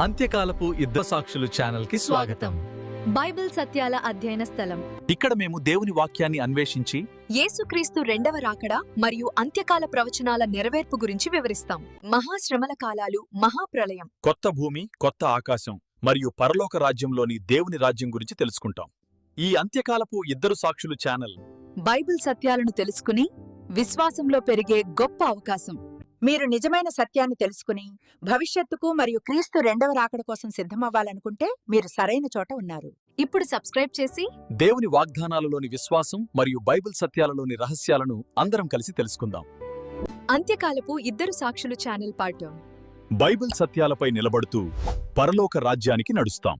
అంత్యకాలపు ఇద్దరు సాక్షులు ఛానల్కి స్వాగతం. బైబిల్ సత్యాల అధ్యయన స్థలం. ఇక్కడ మేము దేవుని వాక్యాన్ని అన్వేషించి యేసుక్రీస్తు రెండవ రాకడ మరియు అంత్యకాల ప్రవచనాల నెరవేర్పు గురించి వివరిస్తాం. మహాశ్రమల కాలాలు మహాప్రళయం కొత్త భూమి కొత్త ఆకాశం మరియు పరలోక రాజ్యంలోని దేవుని రాజ్యం గురించి తెలుసుకుంటాం. ఈ అంత్యకాలపు ఇద్దరు సాక్షులు ఛానల్. బైబిల్ సత్యాలను తెలుసుకుని విశ్వాసంలో పెరిగే గొప్ప అవకాశం. మీరు నిజమైన సత్యాన్ని తెలుసుకుని భవిష్యత్తుకు మరియు క్రీస్తు రెండవ రాకడ కోసం సిద్ధమవ్వాలనుకుంటే మీరు సరైన చోట ఉన్నారు. ఇప్పుడు సబ్స్క్రైబ్ చేసి దేవుని వాగ్దానాలలోని విశ్వాసం మరియు బైబిల్ సత్యాలలోని రహస్యాలను అందరం కలిసి తెలుసుకుందాం. అంత్యకాలపు ఇద్దరు సాక్షులు ఛానల్ పాఠం బైబిల్ సత్యాలపై నిలబడుతూ పరలోక రాజ్యానికి నడుస్తాం.